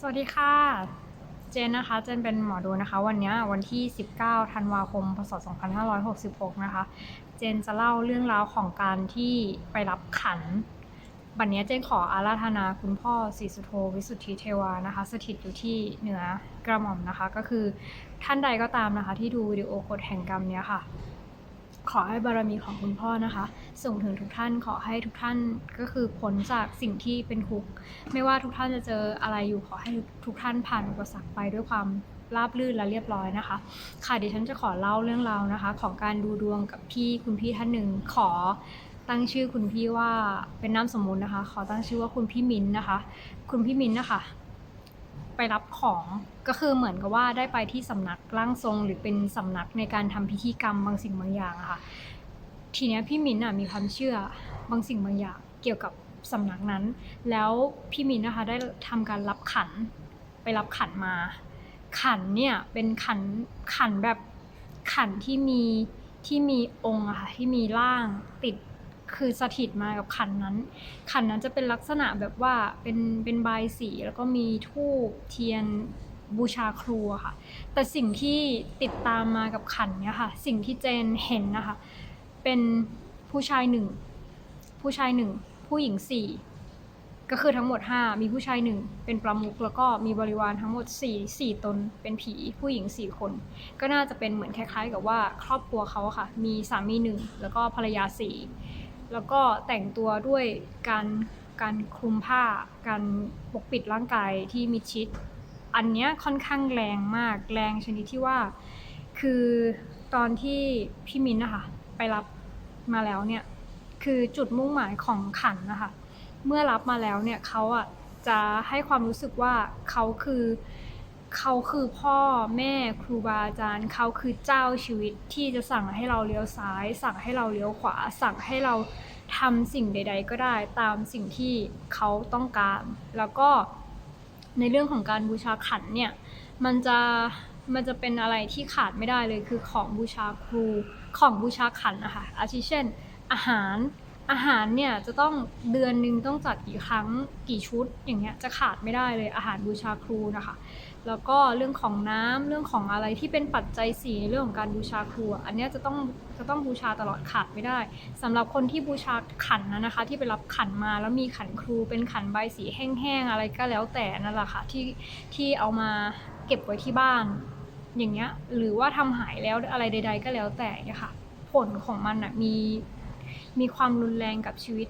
สวัสดีค่ะ เจนนะคะ เจนเป็นหมอดูนะคะ วันนี้วันที่ 19 ธันวาคม พศ 2566 นะคะ เจนจะเล่าเรื่องราวของการที่ไปรับขัน บัดเนี้ยเจนขออาราธนาคุณพ่อศรีสุโธวิสุทธิเทวานะคะ สถิตอยู่ที่เหนือกระหม่อมนะคะ ก็คือท่านใดก็ตามนะคะ ที่ดูวิดีโอกฎแห่งกรรมเนี้ยค่ะ ขอให้บารมีของคุณพ่อนะคะ ส่งถึงทุกท่านขอให้ทุกท่านก็คือพ้นจากสิ่งที่เป็นทุกข์ไม่ว่าทุกท่านจะเจออะไรอยู่ขอให้ทุกท่านผ่านอุปสรรคไปด้วยความราบรื่นและเรียบร้อยนะคะ ค่ะเดิฉันจะขอเล่าเรื่องราวนะคะ ของการดูดวงกับพี่คุณพี่ท่านหนึ่งขอตั้งชื่อคุณพี่ว่าเป็นนามสมมุตินะคะ ขอตั้งชื่อว่าคุณพี่มินนะคะ คุณพี่มินนะคะ ไปรับของก็คือเหมือนกับว่าได้ไปที่สำนักร่างทรง หรือเป็นสำนักในการทำพิธีกรรมบางสิ่งบางอย่างะค่ะ ทีเนี้ยพี่มินอะมีความเชื่อบางสิ่งบางอย่างเกี่ยวกับสำนักนั้น แล้วพี่มินนะคะได้ทำการรับขันไปรับขันมา ขันเนี่ยเป็นขันขันแบบขันที่มีที่มีองค์อะค่ะที่มีร่างติดคือสถิตมากับขันนั้น ขันนั้นจะเป็นลักษณะแบบว่าเป็นเป็นใบสีแล้วก็มีทูบเทียนบูชาครูค่ะ แต่สิ่งที่ติดตามมากับขันเนี่ยค่ะ สิ่งที่เจนเห็นนะคะ เป็นผู้ชายหนึ่งผู้ชายหนึ่งผู้หญิงสี่ก็คือทั้งหมดห้ามีผู้ชายหนึ่งเป็นประมุขแล้วก็มีบริวารทั้งหมดสี่สี่ตนเป็นผีผู้หญิงสี่คน ก็น่าจะเป็นเหมือนคล้าย ๆ กับว่าครอบครัวเขาค่ะ มีสามีหนึ่งแล้วก็ภรรยาสี่แล้วก็แต่งตัวด้วยการการคลุมผ้า การปกปิดร่างกายที่มิดชิด อันเนี้ยค่อนข้างแรงมากแรงชนิดที่ว่า คือตอนที่พี่มินนะคะ ไปรับมาแล้วเนี่ย คือจุดมุ่งหมายของขันนะคะ เมื่อรับมาแล้วเนี่ยเขาอะจะให้ความรู้สึกว่าเขาคือเขาคือพ่อแม่ครูบาอาจารย์เขาคือเจ้าชีวิตที่จะสั่งให้เราเลี้ยวซ้าย สั่งให้เราเลี้ยวขวา สั่งให้เราทำสิ่งใด ๆ ก็ได้ตามสิ่งที่เขาต้องการ แล้วก็ในเรื่องของการบูชาขันเนี่ยมันจะมันจะเป็นอะไรที่ขาดไม่ได้เลยคือของบูชาครู ของบูชาขันนะคะอาทิเช่น อาหารอาหารเนี่ยจะต้องเดือนหนึ่งต้องจัดกี่ครั้งกี่ชุดอย่างเงี้ยจะขาดไม่ได้เลยอาหารบูชาครูนะคะ แล้วก็เรื่องของน้ำเรื่องของอะไรที่เป็นปัจจัยสี่ในเรื่องของการบูชาครู อันเนี้ยจะต้องจะต้องบูชาตลอดขาดไม่ได้สำหรับคนที่บูชาขันนะนะคะ ที่ไปรับขันมาแล้วมีขันครูเป็นขันใบสีแห้งๆอะไรก็แล้วแต่นั่นแหละค่ะที่ที่เอามาเก็บไว้ที่บ้าน อย่างเงี้ยหรือว่าทำหายแล้วอะไรใด ๆ ก็แล้วแต่เนี่ยค่ะ ผลของมันอะมีมีความรุนแรงกับชีวิต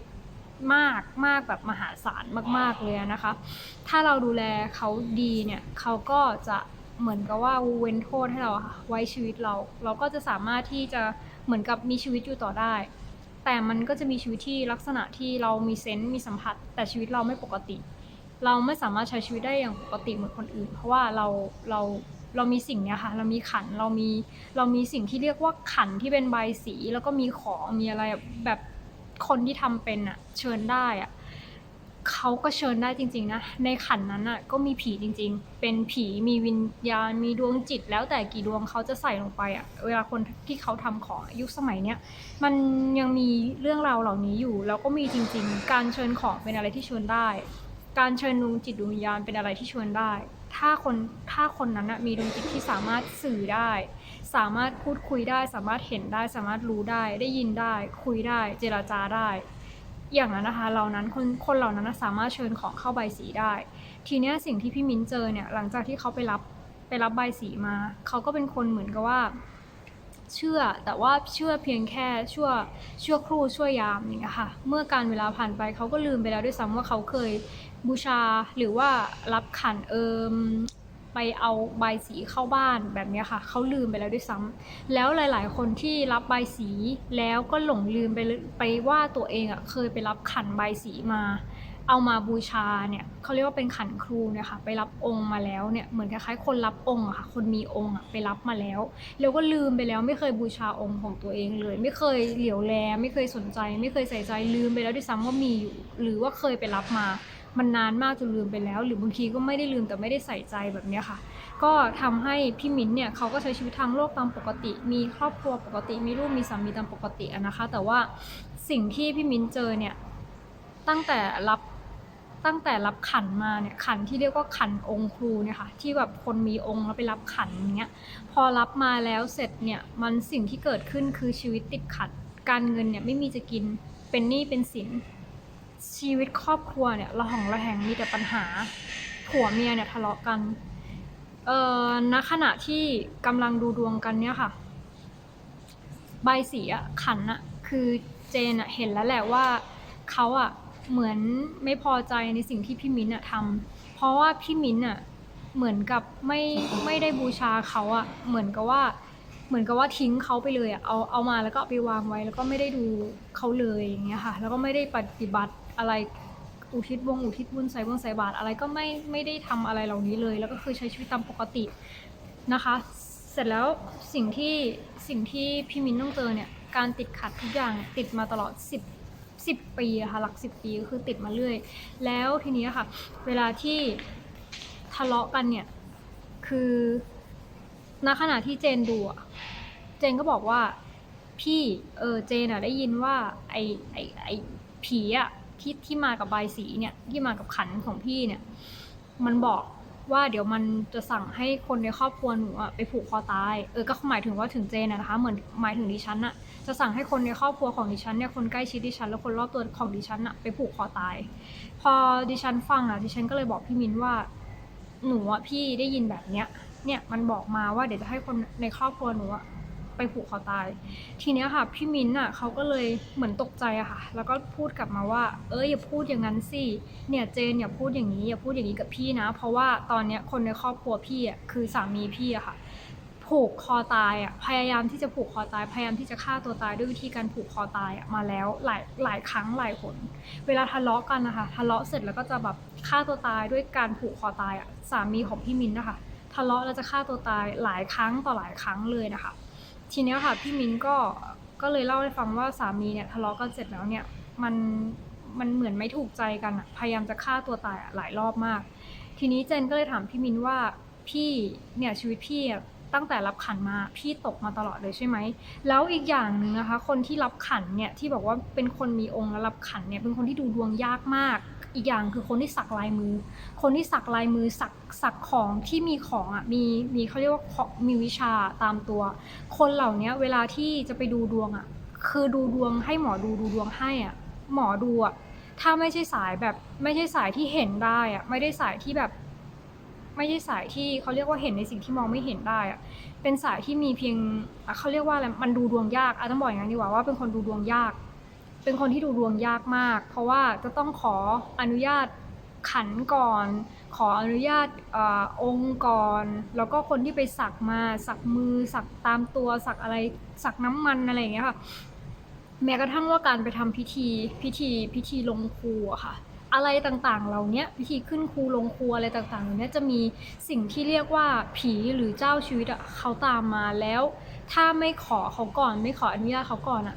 มากมากแบบมหาศาลมาก ๆเลยนะคะ ถ้าเราดูแลเขาดีเนี่ยเขาก็จะเหมือนกับว่าเว้นโทษให้เราไว้ชีวิตเรา เราก็จะสามารถที่จะเหมือนกับมีชีวิตอยู่ต่อได้ แต่มันก็จะมีชีวิตที่ลักษณะที่เรามีเซนส์มีสัมผัส แต่ชีวิตเราไม่ปกติ เราไม่สามารถใช้ชีวิตได้อย่างปกติเหมือนคนอื่น เพราะว่าเราเรา เรามีสิ่งเนี้ยค่ะ เรามีขันเรามีเรามีสิ่งที่เรียกว่าขันที่เป็นใบสี แล้วก็มีของมีอะไรแบบคนที่ทำเป็นอะเชิญได้อะเขาก็เชิญได้จริง ๆ นะ ในขันนั้นอะก็มีผีจริง ๆ เป็นผีมีวิญญาณมีดวงจิต แล้วแต่กี่ดวงเขาจะใส่ลงไปอะเวลาคนที่เขาทำของยุคสมัยเนี้ยมันยังมีเรื่องราวเหล่านี้อยู่ แล้วก็มีจริง ๆ การเชิญของเป็นอะไรที่เชิญได้ การเชิญดวงจิตดวงวิญญาณเป็นอะไรที่เชิญได้ ถ้าคนถ้าคนนั้นนะมีดวงจิตที่สามารถสื่อได้ สามารถพูดคุยได้ สามารถเห็นได้ สามารถรู้ได้ ได้ยินได้ คุยได้ เจราจาได้ อย่างนั้นนะคะเหล่านั้นคนคนเหล่านั้นสามารถเชิญของเข้าใบสีได้ ทีเนี้ยสิ่งที่พี่มิ้นเจอเนี่ย หลังจากที่เขาไปรับไปรับใบสีมา เขาก็เป็นคนเหมือนกับว่า เชื่อแต่ว่าเชื่อเพียงแค่ชั่วชั่วครู่ชั่วยามอย่างเงี้ยค่ะ เมื่อการเวลาผ่านไปเขาก็ลืมไปแล้วด้วยซ้ำว่าเขาเคย บูชาหรือว่ารับขันเอิมไปเอาใบสีเข้าบ้านแบบนี้ค่ะเขาลืมไปแล้วด้วยซ้ำแล้วหลาย ๆ คนที่รับใบสีแล้วก็หลงลืมไปไปว่าตัวเองอะเคยไปรับขันใบสีมา เอามาบูชาเนี่ยเขาเรียกว่าเป็นขันครูเนี่ยค่ะไปรับองค์มาแล้วเนี่ยเหมือนคล้ายๆคนรับองค์อะค่ะคนมีองค์อะไปรับมาแล้ว แล้วก็ลืมไปแล้วไม่เคยบูชาองค์ของตัวเองเลย ไม่เคยเหลียวแลไม่เคยสนใจ ไม่เคยใส่ใจลืมไปแล้วด้วยซ้ำว่ามีอยู่ หรือว่าเคยไปรับมา มันนานมากจนลืมไปแล้ว หรือบางทีก็ไม่ได้ลืมแต่ไม่ได้ใส่ใจแบบนี้ค่ะ ก็ทำให้พี่มิ้นเนี่ยเขาก็ใช้ชีวิตทางโลกตามปกติ มีครอบครัวปกติ มีลูกมีสามีตามปกตินะคะ แต่ว่าสิ่งที่พี่มิ้นเจอเนี่ยตั้งแต่รับตั้งแต่รับขันมาเนี่ยขันที่เรียกว่าขันองค์ครูเนี่ยค่ะที่แบบคนมีองค์แล้วไปรับขันอย่างเงี้ยพอรับมาแล้วเสร็จเนี่ยมันสิ่งที่เกิดขึ้นคือชีวิตติดขัด การเงินเนี่ยไม่มีจะกินเป็นหนี้เป็นสิน ชีวิตครอบครัวเนี่ยระหองระแหงมีแต่ปัญหาผัวเมียเนี่ยทะเลาะกัน เอ่อณขณะที่กำลังดูดวงกันเนี่ยค่ะ ใบสีอะขันอะคือเจนอะเห็นแล้วแหละว่าเขาอะเหมือนไม่พอใจในสิ่งที่พี่มิ้นอะทำเพราะว่าพี่มิ้นอะเหมือนกับไม่ไม่ได้บูชาเขาอะเหมือนกับว่า เหมือนกับว่าทิ้งเขาไปเลยอะเอาเอามาแล้วก็ไปวางไว้ แล้วก็ไม่ได้ดูเขาเลยอย่างเงี้ยค่ะ แล้วก็ไม่ได้ปฏิบัติ อะไรอุทิศวงอุทิศบุญใส่บุญใส่บาตรอะไรก็ไม่ไม่ได้ทำอะไรเหล่านี้เลย แล้วก็คือใช้ชีวิตตามปกตินะคะ เสร็จแล้วสิ่งที่สิ่งที่พี่มิ้นต้องเจอเนี่ยการติดขัดทุกอย่างติดมาตลอด 10 10 ปีอะค่ะหลัก 10 ปีก็คือติดมาเรื่อย แล้วทีนี้ค่ะ เวลาที่ทะเลาะกันเนี่ย คือณขณะที่เจนดูอะเจนก็บอกว่าพี่เออเจนอะได้ยินว่าไอไอไอผีอะ ที่ที่มากับใบสีเนี่ยที่มากับขันของพี่เนี่ย มันบอกว่าเดี๋ยวมันจะสั่งให้คนในครอบครัวหนูอะไปผูกคอตายเออก็หมายถึงว่าถึงเจนอะนะคะเหมือนหมายถึงดิฉันอะจะสั่งให้คนในครอบครัวของดิฉันเนี่ยคนใกล้ชิดดิฉัน และคนรอบตัวของดิฉันอะไปผูกคอตาย พอดิฉันฟังอะดิฉันก็เลยบอกพี่มินว่า หนูอะพี่ได้ยินแบบเนี้ยเนี่ยมันบอกมาว่าเดี๋ยวจะให้คนในครอบครัวหนูอะ ไปผูกคอตาย ทีเนี้ยค่ะ พี่มิ้นอะเขาก็เลยเหมือนตกใจอะค่ะ แล้วก็พูดกลับมาว่า เอ้ยอย่าพูดอย่างนั้นสิเนี่ยเจนอย่าพูดอย่างนี้อย่าพูดอย่างนี้กับพี่นะ เพราะว่าตอนเนี้ยคนในครอบครัวพี่อะคือสามีพี่อะค่ะผูกคอตายอะพยายามที่จะผูกคอตายพยายามที่จะฆ่าตัวตายด้วยวิธีการผูกคอตายอะมาแล้วหลายหลายครั้งหลายหนเวลาทะเลาะกันนะคะทะเลาะเสร็จแล้วก็จะแบบฆ่าตัวตายด้วยการผูกคอตายอะสามีของพี่มินนะคะทะเลาะแล้วจะฆ่าตัวตายหลายครั้งต่อหลายครั้งเลยนะคะ ทีเนี้ยค่ะพี่มิ้นก็ก็เลยเล่าให้ฟังว่าสามีเนี่ยทะเลาะกันเสร็จแล้วเนี่ยมันมันเหมือนไม่ถูกใจกันอะพยายามจะฆ่าตัวตายอะหลายรอบมาก ทีนี้เจนก็เลยถามพี่มินว่าพี่เนี่ยชีวิตพี่อะตั้งแต่รับขันมาพี่ตกมาตลอดเลยใช่ไหม แล้วอีกอย่างหนึ่งนะคะ คนที่รับขันเนี่ยที่บอกว่าเป็นคนมีองค์แล้วรับขันเนี่ยเป็นคนที่ดูดวงยากมาก อีกอย่างคือคนที่สักลายมือ คนที่สักลายมือสักสักของที่มีของอะมีมีเขาเรียกว่าของมีวิชาตามตัว คนเหล่านี้เวลาที่จะไปดูดวงอะ คือดูดวงให้หมอดูดูดวงให้อะหมอดูอะถ้าไม่ใช่สายแบบไม่ใช่สายที่เห็นได้อะไม่ได้สายที่แบบ ไม่ใช่สายที่เขาเรียกว่าเห็นในสิ่งที่มองไม่เห็นได้อะเป็นสายที่มีเพียงอะเขาเรียกว่าอะไรมันดูดวงยากอะต้องบอกอย่างนั้ดีกว่าว่าเป็นคนดูดวงยาก เป็นคนที่ดูดวงยากมาก เพราะว่าจะต้องขออนุญาตขันก่อน ขออนุญาตอองค์ก่อน แล้วก็คนที่ไปสักมาสักมือสักตามตัวสักอะไรสักน้ำมันอะไรอย่างเงี้ยค่ะแม้กระทั่งว่าการไปทำพิธีพิธีพิธีลงครูอะค่ะ อะไรต่างๆเหล่าเนี้ยพิธีขึ้นครูลงครูอะไรต่างๆเหล่าเนี้ยจะมีสิ่งที่เรียกว่าผีหรือเจ้าชีวิตอะเขาตามมาแล้ว ถ้าไม่ขอเขาก่อน ไม่ขออนุญาตเขาก่อนอะ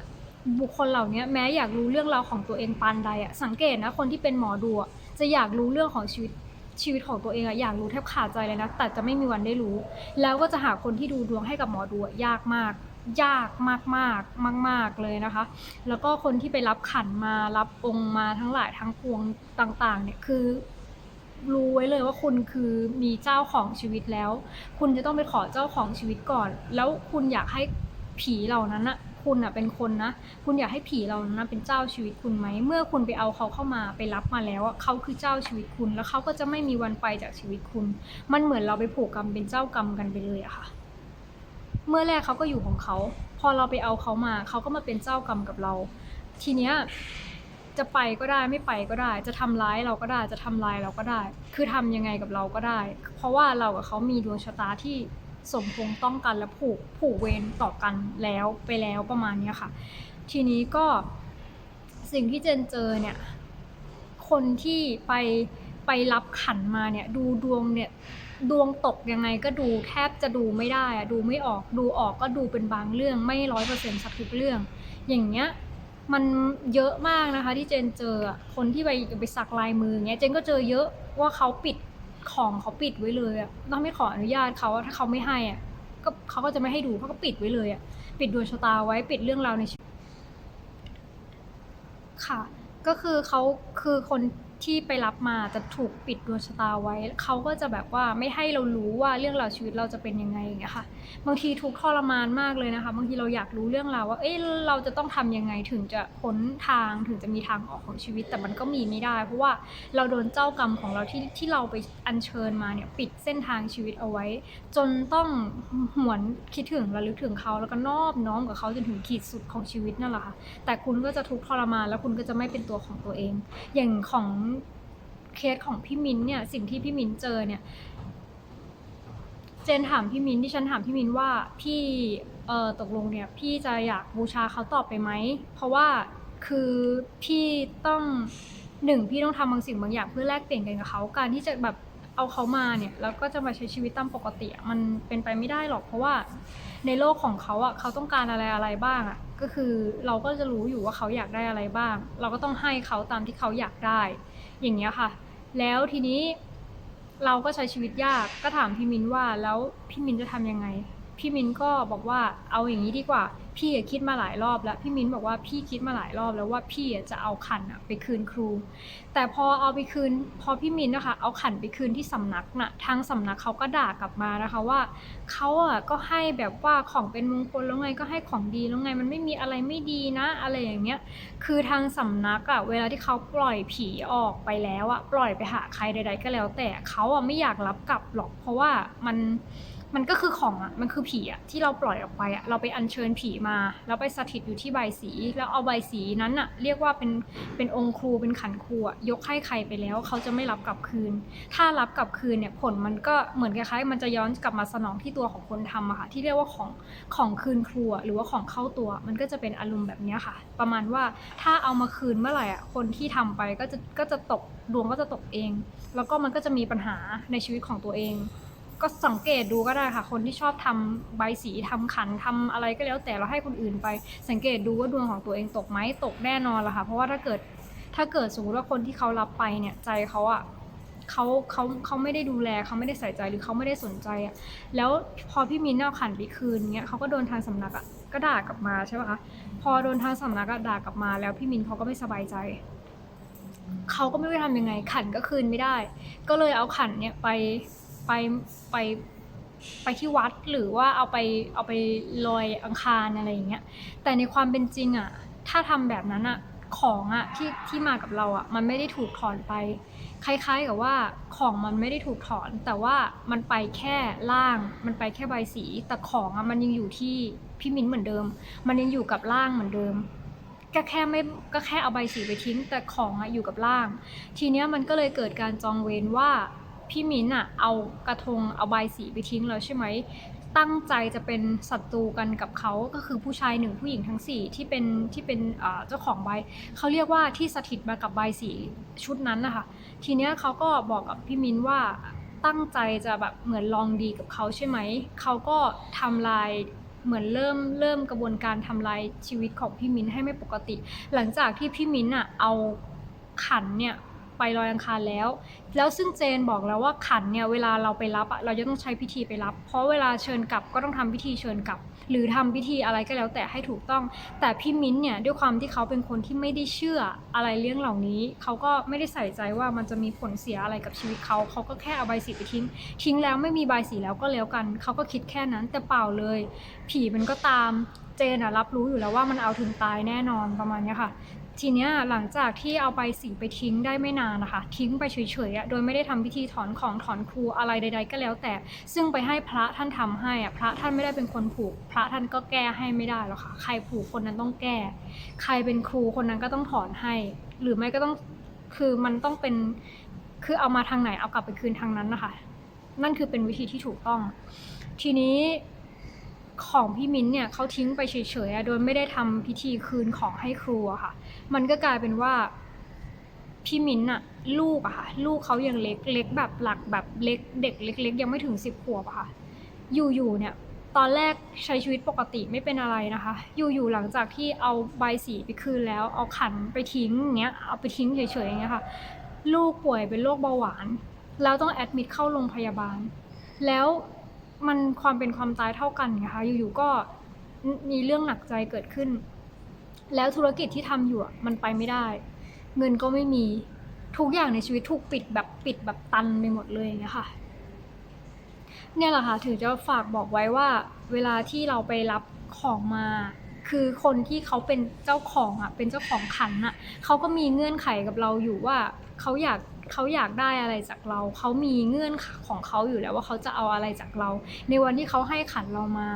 บุคคลเหล่านี้แม้อยากรู้เรื่องราวของตัวเองปานใดอะสังเกตนะคนที่เป็นหมอดูอะจะอยากรู้เรื่องของชีวิตชีวิตของตัวเองอะอยากรู้แทบขาดใจเลยนะแต่จะไม่มีวันได้รู้ แล้วก็จะหาคนที่ดูดวงให้กับหมอดูยากมาก ยากมากมากมากมากเลยนะคะ แล้วก็คนที่ไปรับขันมารับองค์มาทั้งหลายทั้งปวงต่าง ๆ เนี่ยคือ รู้ไว้เลยว่าคุณคือมีเจ้าของชีวิตแล้ว คุณจะต้องไปขอเจ้าของชีวิตก่อน แล้วคุณอยากให้ผีเหล่านั้นอะ คุณอะเป็นคนนะ คุณอยากให้ผีเหล่านั้นนะเป็นเจ้าชีวิตคุณไหม เมื่อคุณไปเอาเขาเข้ามาไปรับมาแล้วอะเขาคือเจ้าชีวิตคุณ แล้วเขาก็จะไม่มีวันไปจากชีวิตคุณ มันเหมือนเราไปผูกกรรมเป็นเจ้ากรรมกันไปเลยอะค่ะ เมื่อแรกเขาก็อยู่ของเขา พอเราไปเอาเขามาเขาก็มาเป็นเจ้ากรรมกับเรา ทีเนี้ยจะไปก็ได้ไม่ไปก็ได้ จะทำร้ายเราก็ได้จะทำลายเราก็ได้ คือทำยังไงกับเราก็ได้ เพราะว่าเรากับเขามีดวงชะตาที่ สมพงษ์ต้องกันและผูกผูกเวรต่อกันแล้วไปแล้วประมาณนี้ค่ะ ทีนี้ก็สิ่งที่เจนเจอเนี่ย คนที่ไปไปรับขันมาเนี่ย ดูดวงเนี่ยดวงตกยังไงก็ดูแทบจะดูไม่ได้อะดูไม่ออกดูออกก็ดูเป็นบางเรื่องไม่ร้อยเปอร์เซ็นต์สักทุกเรื่อง อย่างเงี้ยมันเยอะมากนะคะที่เจนเจอคนที่ไปไปสักลายมือเงี้ยเจนก็เจอเยอะว่าเขาปิด ของเขาปิดไว้เลยอะต้องไม่ขออนุญาตเขาถ้าเขาไม่ให้อะก็เขาก็จะไม่ให้ดูเขาก็ปิดไว้เลยอะปิดดวงชะตาไว้ปิดเรื่องราวในชีวิตค่ะ ก็คือเขาคือคน ที่ไปรับมาจะถูกปิดดวงชะตาไว้ เขาก็จะแบบว่าไม่ให้เรารู้ว่าเรื่องราวชีวิตเราจะเป็นยังไงอย่างเงี้ยค่ะ บางทีทุกข์ทรมานมากเลยนะคะ บางทีเราอยากรู้เรื่องราวว่า เอ้ยเราจะต้องทำยังไงถึงจะพ้นทางถึงจะมีทางออกของชีวิต แต่มันก็มีไม่ได้ เพราะว่าเราโดนเจ้ากรรมของเราที่ที่เราไปอัญเชิญมาเนี่ยปิดเส้นทางชีวิตเอาไว้ จนต้องหวนคิดถึงระลึกถึงเขาแล้วก็นอบน้อมกับเขาจนถึงขีดสุดของชีวิตนั่นแหละค่ะ แต่คุณก็จะทุกข์ทรมานแล้วคุณก็จะไม่เป็นตัวของตัวเอง อย่างของ เคสของพี่มิ้นเนี่ยสิ่งที่พี่มิ้นเจอเนี่ย เจนถามพี่มิ้นที่ฉันถามพี่มิ้นว่าพี่เออตกลงเนี่ย พี่จะอยากบูชาเขาต่อไปไหม เพราะว่าคือพี่ต้องหนึ่งพี่ต้องทำบางสิ่งบางอย่างเพื่อแลกเปลี่ยนกันกับเขาการที่จะแบบเอาเขามาเนี่ยแล้วก็จะมาใช้ชีวิตตามปกติมันเป็นไปไม่ได้หรอกเพราะว่าในโลกของเขาอะเขาต้องการอะไรอะไรบ้างอะก็คือเราก็จะรู้อยู่ว่าเขาอยากได้อะไรบ้าง เราก็ต้องให้เขาตามที่เขาอยากได้ อย่างเงี้ยค่ะ แล้วทีนี้เราก็ใช้ชีวิตยากก็ถามพี่มินว่าแล้วพี่มินจะทำยังไง พี่มินก็บอกว่าเอาอย่างนี้ดีกว่า พี่คิดมาหลายรอบแล้วพี่มินบอกว่าพี่คิดมาหลายรอบแล้วว่าพี่จะเอาขันไปคืนครู แต่พอเอาไปคืน พอพี่มินนะคะ เอาขันไปคืนที่สำนักน่ะทางสำนักเขาก็ด่ากลับมานะคะว่าเขาอะก็ให้แบบว่าของเป็นมงคลแล้วไงก็ให้ของดีแล้วไงมันไม่มีอะไรไม่ดีนะ อะไรอย่างเงี้ยคือทางสำนักอะเวลาที่เขาปล่อยผีออกไปแล้วอะปล่อยไปหาใครใด ๆ ก็แล้ว แต่เขาอะไม่อยากรับกลับหรอก เพราะว่ามัน มันก็คือของอะ มันคือผีอะที่เราปล่อยออกไปอะ เราไปอัญเชิญผีมาแล้วไปสถิตอยู่ที่ใบสี แล้วเอาใบสีนั้นอะ เรียกว่าเป็นเป็นองค์ครูเป็นขันครูอะยกให้ใครไปแล้วเขาจะไม่รับกลับคืน ถ้ารับกลับคืนเนี่ยผลมันก็เหมือนคล้ายๆมันจะย้อนกลับมาสนองที่ตัวของคนทำอะค่ะ ที่เรียกว่าของของคืนครัวหรือว่าของเข้าตัว มันก็จะเป็นอารมณ์แบบนี้ค่ะ ประมาณว่าถ้าเอามาคืนเมื่อไหร่อะคนที่ทำไปก็จะก็จะตกดวงก็จะตกเอง แล้วก็มันก็จะมีปัญหาในชีวิตของตัวเอง ก็สังเกตดูก็ได้ค่ะ คนที่ชอบทำใบสีทำขันทำอะไรก็แล้วแต่เราให้คนอื่นไป สังเกตดูว่าดวงของตัวเองตกไหมตกแน่นอนละค่ะ เพราะว่าถ้าเกิดถ้าเกิดสมมติว่าคนที่เขารับไปเนี่ยใจเขาอะเขาเขาเขาไม่ได้ดูแลเขาไม่ได้ใส่ใจหรือเขาไม่ได้สนใจอะแล้วพอพี่มินเอาขันไปคืนเงี้ยเขาก็โดนทางสำนักอะก็ด่ากลับมาใช่ปะคะพอโดนทางสำนักอะด่ากลับมา แล้วพี่มินเขาก็ไม่สบายใจเขาก็ไม่รู้ทำยังไงขันก็คืนไม่ได้ ก็เลยเอาขันเนี่ยไป ไปไปไปที่วัดหรือว่าเอาไปเอาไปลอยอังคารอะไรอย่างเงี้ยแต่ในความเป็นจริงอะถ้าทำแบบนั้นอะของอะที่ที่มากับเราอะมันไม่ได้ถูกถอนไป คล้าย ๆกับว่าของมันไม่ได้ถูกถอน แต่ว่ามันไปแค่ล่าง มันไปแค่ใบสีแต่ของอะมันยังอยู่ที่พี่มิ้นเหมือนเดิม มันยังอยู่กับล่างเหมือนเดิมก็แค่ไม่ก็แค่เอาใบสีไปทิ้ง แต่ของอะอยู่กับล่าง ทีเนี้ยมันก็เลยเกิดการจองเวรว่า พี่มิ้นอะเอากระทงเอาใบสีไปทิ้งแล้วใช่ไหมตั้งใจจะเป็นศัตรูกันกับเขาก็คือผู้ชายหนึ่งผู้หญิงทั้งสี่ที่เป็นที่เป็นเจ้าของใบเขาเรียกว่าที่สถิตมากับใบสีชุดนั้นนะคะทีเนี้ยเขาก็บอกกับพี่มิ้นว่าตั้งใจจะแบบเหมือนลองดีกับเขาใช่ไหมเขาก็ทำลายเหมือนเริ่มเริ่มกระบวนการทำลายชีวิตของพี่มิ้นให้ไม่ปกติ หลังจากที่พี่มิ้นอะเอาขันเนี่ย ไปลอยอังคารแล้ว แล้วซึ่งเจนบอกแล้วว่าขันเนี่ยเวลาเราไปรับอะเราจะต้องใช้พิธีไปรับ เพราะเวลาเชิญกลับก็ต้องทำพิธีเชิญกลับ หรือทำพิธีอะไรก็แล้วแต่ให้ถูกต้อง แต่พี่มิ้นท์เนี่ยด้วยความที่เขาเป็นคนที่ไม่ได้เชื่ออะไรเรื่องเหล่านี้ เขาก็ไม่ได้ใส่ใจว่ามันจะมีผลเสียอะไรกับชีวิตเขาเขาก็แค่เอาใบสีไปทิ้ง ทิ้งแล้วไม่มีใบสีแล้วก็แล้วกันเขาก็คิดแค่นั้นแต่เปล่าเลย ผีมันก็ตามเจนอะรับรู้อยู่แล้วว่ามันเอาถึงตายแน่นอนประมาณนี้ค่ะ ทีเนี้ยหลังจากที่เอาใบสีไปทิ้งได้ไม่นานนะคะ ทิ้งไปเฉยๆโดยไม่ได้ทำพิธีถอนของถอนครูอะไรใด ๆ ก็แล้วแต่ ซึ่งไปให้พระท่านทำให้อะพระท่านไม่ได้เป็นคนผูก พระท่านก็แก้ให้ไม่ได้หรอกค่ะ ใครผูกคนนั้นต้องแก้ ใครเป็นครูคนนั้นก็ต้องถอนให้ หรือไม่ก็ต้องคือมันต้องเป็นคือเอามาทางไหนเอากลับไปคืนทางนั้นนะคะ นั่นคือเป็นวิธีที่ถูกต้อง ทีนี้ ของพี่มิ้นท์เนี่ยเขาทิ้งไปเฉยๆโดยไม่ได้ทำพิธีคืนของให้ครูอะค่ะ มันก็กลายเป็นว่าพี่มิ้นท์อะลูกอะค่ะ ลูกเขายังเล็กเล็กแบบหลักแบบเล็กเด็กเล็ก ๆ ยังไม่ถึงสิบขวบอะค่ะ อยู่ๆเนี่ยตอนแรกใช้ชีวิตปกติไม่เป็นอะไรนะคะ อยู่ๆหลังจากที่เอาใบสีไปคืนแล้วเอาขันไปทิ้งอย่างเงี้ยเอาไปทิ้งเฉยๆอย่างเงี้ยค่ะ ลูกป่วยเป็นโรคเบาหวาน แล้วต้องแอดมิดเข้าโรงพยาบาล แล้ว มันความเป็นความตายเท่ากันไงคะอยู่ๆก็มีเรื่องหนักใจเกิดขึ้น แล้วธุรกิจที่ทำอยู่มันไปไม่ได้ เงินก็ไม่มีทุกอย่างในชีวิตถูกปิดแบบปิดแบบตันไปหมดเลยอย่างเงี้ยค่ะ เนี่ยแหละค่ะถึงจะฝากบอกไว้ว่า เวลาที่เราไปรับของมา คือคนที่เขาเป็นเจ้าของอะเป็นเจ้าของขันอะเขาก็มีเงื่อนไขกับเราอยู่ว่าเขาอยาก เขาอยากได้อะไรจากเรา เขามีเงื่อนขของเขาอยู่แล้วว่าเขาจะเอาอะไรจากเรา ในวันที่เขาให้ขันเรามา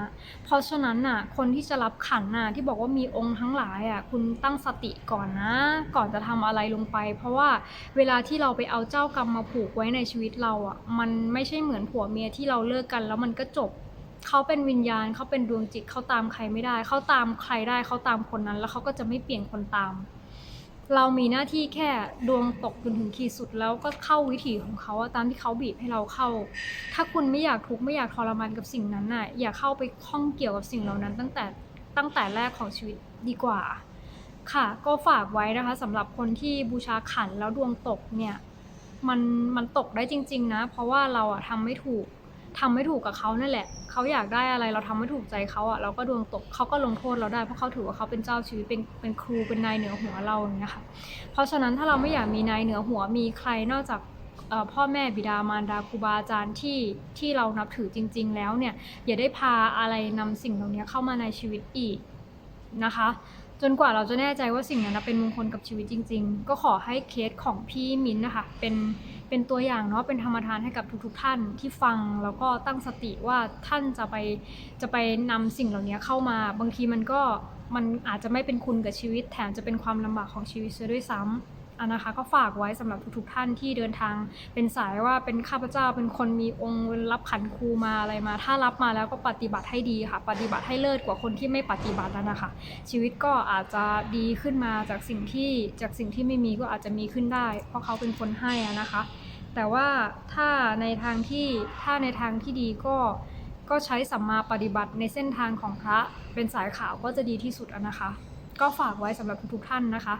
เพราะฉะนั้นน่ะ คนที่จะรับขันน่ะที่บอกว่ามีองค์ทั้งหลายอะคุณตั้งสติก่อนนะ ก่อนจะทำอะไรลงไป เพราะว่าเวลาที่เราไปเอาเจ้ากรรมมาผูกไว้ในชีวิตเราอะมันไม่ใช่เหมือนผัวเมียที่เราเลิกกัน แล้วมันก็จบเขาเป็นวิญญาณเขาเป็นดวงจิตเขาตามใครไม่ได้เขาตามใครได้เขาตามคนนั้น แล้วเขาก็จะไม่เปลี่ยนคนตาม เรามีหน้าที่แค่ดวงตกจนถึงขีดสุดแล้วก็เข้าวิถีของเขาตามที่เขาบีบให้เราเข้า ถ้าคุณไม่อยากทุกข์ไม่อยากทรมานกับสิ่งนั้นน่ะอย่าเข้าไปข้องเกี่ยวกับสิ่งเหล่านั้น ตั้งแต่ตั้งแต่แรกของชีวิตดีกว่า ค่ะก็ฝากไว้นะคะสำหรับคนที่บูชาขันแล้วดวงตกเนี่ยมันมันตกได้จริง ๆ นะ เพราะว่าเราอะทำไม่ถูก ทำไม่ถูกกับเขานั่นแหละ เขาอยากได้อะไรเราทำไม่ถูกใจเขาอะเราก็ดวงตกเขาก็ลงโทษเราได้เพราะเขาถือว่าเขาเป็นเจ้าชีวิตเป็นเป็นครูเป็นนายเหนือหัวเราอย่างเงี้ยค่ะ เพราะฉะนั้นถ้าเราไม่อยากมีนายเหนือหัวมีใครนอกจากพ่อแม่บิดามารดาครูบาอาจารย์ที่ที่เรานับถือจริง ๆ แล้วเนี่ยอย่าได้พาอะไรนำสิ่งเหล่านี้เข้ามาในชีวิตอีกนะคะ จนกว่าเราจะแน่ใจว่าสิ่งนั้นเป็นมงคลกับชีวิตจริง ๆ ก็ขอให้เคสของพี่มิ้นนะคะเป็นเป็นตัวอย่างเนาะเป็นธรรมทานให้กับทุกๆ ท่านที่ฟังแล้วก็ตั้งสติว่าท่านจะไปจะไปนำสิ่งเหล่านี้เข้ามา บางทีมันก็มันอาจจะไม่เป็นคุณกับชีวิต แถมจะเป็นความลำบากของชีวิตซะด้วยซ้ำ อันนะคะก็ฝากไว้สำหรับทุกๆท่านที่เดินทางเป็นสายว่าเป็นข้าพเจ้าเป็นคนมีองค์รับขันครูมาอะไรมา ถ้ารับมาแล้วก็ปฏิบัติให้ดีค่ะ ปฏิบัติให้เลิศกว่าคนที่ไม่ปฏิบัติแล้วนะคะ ชีวิตก็อาจจะดีขึ้นมาจากสิ่งที่จากสิ่งที่ไม่มีก็อาจจะมีขึ้นได้ เพราะเขาเป็นคนให้นะคะ แต่ว่าถ้าในทางที่ถ้าในทางที่ดีก็ก็ใช้สัมมาปฏิบัติในเส้นทางของพระเป็นสายขาวก็จะดีที่สุดนะคะ ก็ฝากไว้สำหรับทุกๆท่านนะคะ